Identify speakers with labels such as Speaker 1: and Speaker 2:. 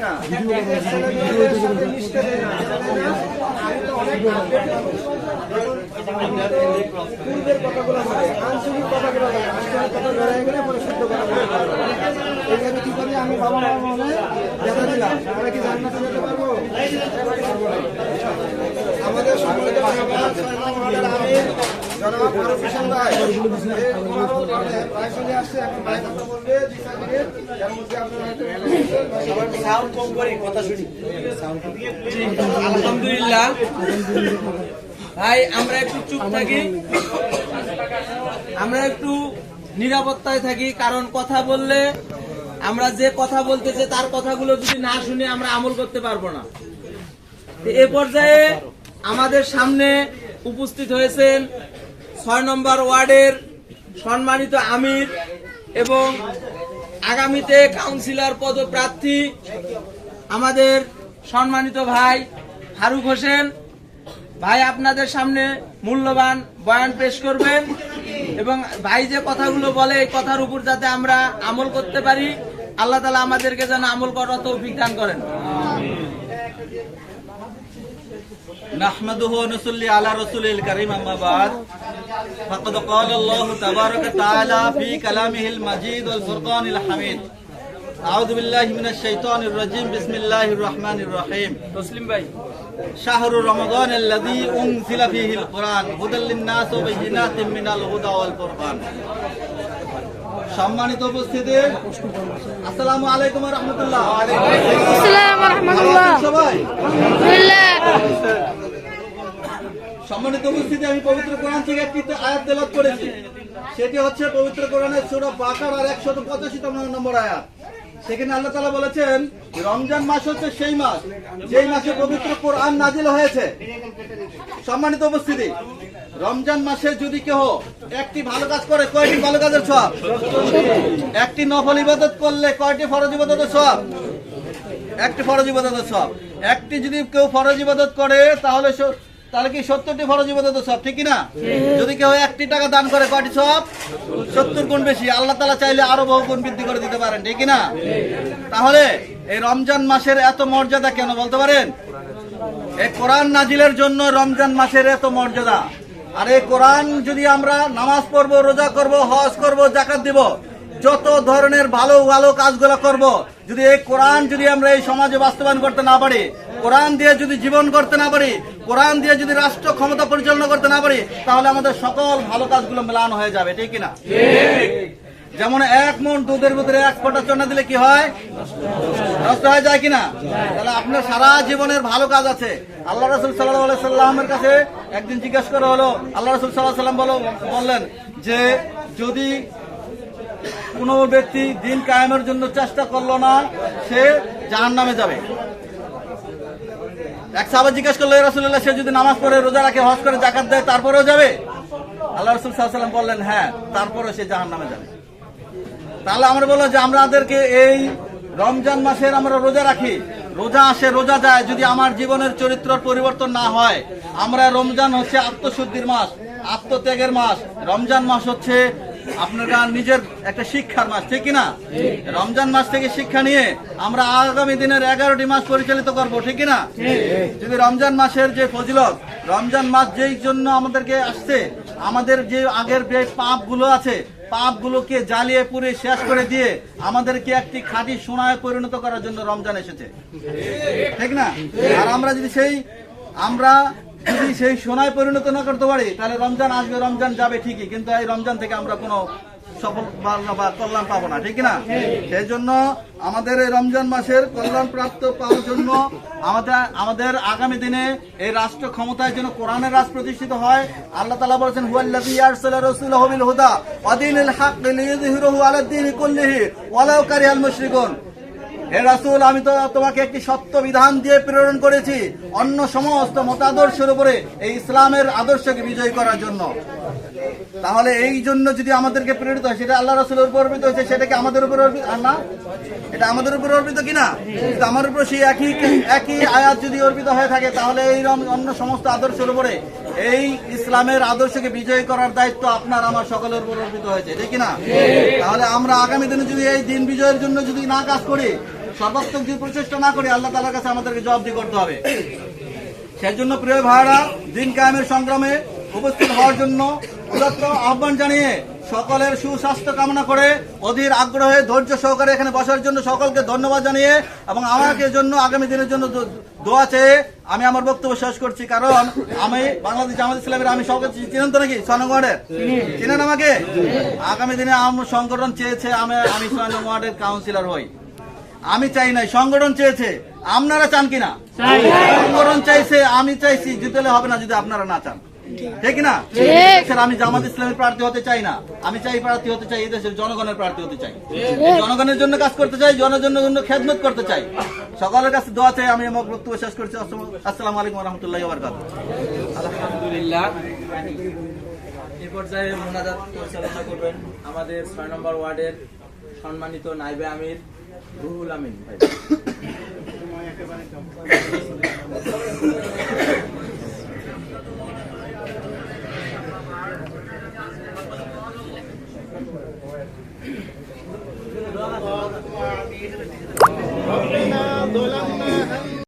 Speaker 1: না। পূর্বের কথাগুলো আঞ্চলিক কথাগুলো আঞ্চলিক কথা বেড়ায় গেলে পরে শুদ্ধ করা বলে এইখানে কি করি আমি বাবা মা মনে দেখা দিলাম আমরা কি জান্নাতে যেতে পারব পারব না। আমাদের সম্মানিত ভাইরা, ছয় নং ওয়ার্ডের আমির জনাব ফারুক হোসেন ভাই এই ওনারও মানে প্রায় চলে আসছে এখন ভাই কথা বলবে দুই চার মিনিট এর মধ্যে আপনারা হয়তো
Speaker 2: আলহামদুলিল্লাহ। ভাই আমরা একটু চুপ থাকি। আমরা একটু নিরাপত্তায় থাকি কারণ কথা বললে আমরা যে কথা বলতেছে তার কথাগুলো যদি না শুনে আমরা আমল করতে পারব না। এ পর্যায়ে আমাদের সামনে উপস্থিত হয়েছেন ছয় নম্বর ওয়ার্ডের সম্মানিত আমির এবং আগামীতে কাউন্সিলর পদপ্রার্থী আমাদের সম্মানিত ভাই ফারুক হোসেন। ভাই আপনাদের সামনে মূল্যবান বয়ান পেশ করবেন এবং ভাই যে কথাগুলো বলে এই কথার উপর যাতে আমরা আমল করতে পারি, আল্লাহ তালা আমাদেরকে যেন আমল করার তৌফিক দান করেন।
Speaker 3: نحمده ونصلي على رسوله الكريم أما بعد فقد قال الله تبارك وتعالى في كلامه المجيد والفرقان الحميد أعوذ بالله من الشيطان الرجيم بسم الله الرحمن الرحيم
Speaker 2: তসলিম ভাই
Speaker 3: شهر رمضان الذي أنزل فيه القرآن هدى للناس وبينات من الهدى والفرقان সম্মানিত উপস্থিতি আসসালামু আলাইকুম রহমতুল্লাহ
Speaker 4: আসসালামু রহমতুল্লাহ
Speaker 3: সবাই সম্মানিত উপস্থিতি, আমি পবিত্র কোরআন থেকে একটি আয়াত তেলাওয়াত করেছি। সেটি হচ্ছে পবিত্র কোরআনের সূরা বাকার আর একশত পঁচাশিতম নম্বর আয়াত। সেখানে আল্লাহ তালা বলেছেন, রমজান মাস হচ্ছে সেই মাস, যেই মাসে পবিত্র কোরআন নাজিল হয়েছে। সম্মানিত উপস্থিতি, রমজান মাসে যদি কেহ একটি ভালো কাজ করে, কয়টি ভালো কাজের সব একটি নফল ইবাদত করলে কয়টি ফরজ ইবাদতের সব একটি ফরজ ইবাদতের সব একটি যদি কেউ ফরজ ইবাদত করে, তাহলে তাহলে কি সত্তরটি ফরজ ইবাদতের সব ঠিক না যদি কেউ একটি টাকা দান করে কয়টি সব সত্তর গুণ বেশি আল্লাহ তালা চাইলে আরও বহু গুণ বৃদ্ধি করে দিতে পারেন ঠিক না তাহলে এই রমজান মাসের এত মর্যাদা কেন বলতে পারেন? এই কোরআন নাজিলের জন্য রমজান মাসের এত মর্যাদা। আর এই কোরআন যদি আমরা নামাজ পড়ব রোজা করব হজ করব জাকাত দিব যত ধরনের ভালো ভালো কাজগুলো করব যদি এই কোরআন যদি আমরা এই সমাজে বাস্তবায়ন করতে না পারি কোরআন দিয়ে যদি জীবন করতে না পারি কোরআন দিয়ে যদি রাষ্ট্র ক্ষমতা পরিচালনা করতে না পারি, তাহলে আমাদের সকল ভালো কাজগুলো মেলানো হয়ে যাবে, ঠিক কিনা? যেমন এক মন দুধের ভিতরে এক ফোঁটা চনা দিলে কি হয়? নষ্ট হয়ে যায় কিনা? তাহলে আপনার সারা জীবনের ভালো কাজ আছে। আল্লাহ রসুল সাল্লাহ সাল্লামের কাছে একদিন জিজ্ঞেস করা হলো, আল্লাহ রসুল সাল্লাহ সাল্লাম বলো, বললেন যে, যদি কোনো ব্যক্তি দিন কায়েমের জন্য চেষ্টা করল না, সে জাহান নামে যাবে। এক সাহাবা জিজ্ঞেস করল রসুল্লাহ সে যদি নামাজ পড়ে, রোজা রাখে, হজ করে জাকাত দেয়, তারপরেও যাবে? আল্লাহ রসুল সাল্লাম বললেন হ্যাঁ তারপরেও সে জাহান নামে যাবে। তাহলে আমরা বলল যে আমাদেরকে এই রমজান মাসের আমরা রোজা রাখি। রোজা আসে, রোজা যায়। যদি আমার জীবনের চরিত্র পরিবর্তন না হয়, আমরা রমজান হচ্ছে আত্মশুদ্ধির মাস, আত্মত্যাগের মাস। রমজান মাস হচ্ছে আপনারা নিজের একটা শিক্ষার মাস, ঠিক না রমজান মাস থেকে শিক্ষা নিয়ে আমরা আগামী দিনের এগারোটি মাস পরিচালিত করব, ঠিক না যদি রমজান মাসের যে ফজিলত, রমজান মাস যেই জন্য আমাদেরকে আসছে, আমাদের যে আগের যে পাপগুলো আছে, পাপগুলোকে জ্বালিয়ে পুড়ে শেষ করে দিয়ে আমাদেরকে একটি খাঁটি সোনায় পরিণত করার জন্য রমজান এসেছে। ঠিক না? আর আমরা যদি সেই, আমরা যদি সেই সোনায় পরিণত না করতে পারি, তাহলে রমজান আসবে, রমজান যাবে ঠিকই, কিন্তু এই রমজান থেকে আমরা কোনো সফল বা- কল্যাণ পাবো না, ঠিক না? সেই জন্য আমাদের এই রমজান মাসের কল্যাণ প্রাপ্ত পাওয়ার জন্য আমাদের আমাদের আগামী দিনে এই রাষ্ট্র ক্ষমতায় যেন কোরআনের রাজ প্রতিষ্ঠিত হয়, আল্লাহ তালা বলেছেন হুদা ওয়া দীনিল কারিহাল হে রাসুল, আমি তো তোমাকে একটি সত্য বিধান দিয়ে প্রেরণ করেছি। অন্য সমস্ত মতাদর্শের উপরে এই ইসলামের আদর্শকে বিজয় করার জন্য। তাহলে এই জন্য যদি আমাদেরকে প্রেরিত হয়, সেটা আল্লাহ রসুলের উপর অর্পিত হয়েছে, সেটা কি আমাদের উপর অর্পিত? আর না? এটা আমাদের উপর অর্পিত কিনা আমার উপর সেই একই একই আয়াত যদি অর্পিত হয়ে থাকে, তাহলে এই অন্য সমস্ত আদর্শের উপরে এই ইসলামের আদর্শকে বিজয় করার দায়িত্ব আপনার, আমার সকলের উপর অর্পিত হয়েছে। ঠিক না? তাহলে আমরা আগামী দিনে যদি এই দিন বিজয়ের জন্য যদি না কাজ করি সর্বাত্মক যদি প্রচেষ্টা না করি আল্লাহ তালার কাছে আমাদেরকে জবাবদি করতে হবে। সেজন্য প্রিয় ভাইরা দিন কায়েমের সংগ্রামে উপস্থিত হওয়ার জন্য উদাত্ত আহ্বান জানিয়ে সকলের সুস্বাস্থ্য কামনা করে অধীর আগ্রহে ধৈর্য সহকারে এখানে বসার জন্য সকলকে ধন্যবাদ জানিয়ে এবং আমাকে জন্য আগামী দিনের জন্য দোয়া চেয়ে আমি আমার বক্তব্য শেষ করছি। কারণ আমি বাংলাদেশ জামাত ইসলামের আমি সকল চিনেন তো নাকি? ওয়ার্ডের চিনেন আমাকে? আগামী দিনে আমার সংগঠন চেয়েছে আমি আমি ওয়ার্ডের কাউন্সিলর হই। আমি চাই নাই সংগঠন চেয়েছে আপনারা চান কিনা? সংগঠন চাইছে আমি চাইছি জিতলে হবে না যদি আপনারা না চান। ঠিক না? স্যার আমি জামাত ইসলামের প্রার্থী হতে চাই না। আমি চাই প্রার্থী হতে চাই এই দেশের জনগণের প্রার্থী হতে চাই। জনগণের জন্য কাজ করতে চাই জনগণের জন্য খেদমত করতে চাই। সকলের কাছে দোয়া চাই আমি আমার বক্তব্য শেষ করছি। আসসালামু আলাইকুম রহমতুল্লাহ বারকাত
Speaker 2: আলহামদুলিল্লাহ। এ পর্যায়ে মোনাজাত পরিচালনা করবেন আমাদের ছয় নম্বর ওয়ার্ডের সম্মানিত নাইবে আমির। Ruhul Amin Thank you.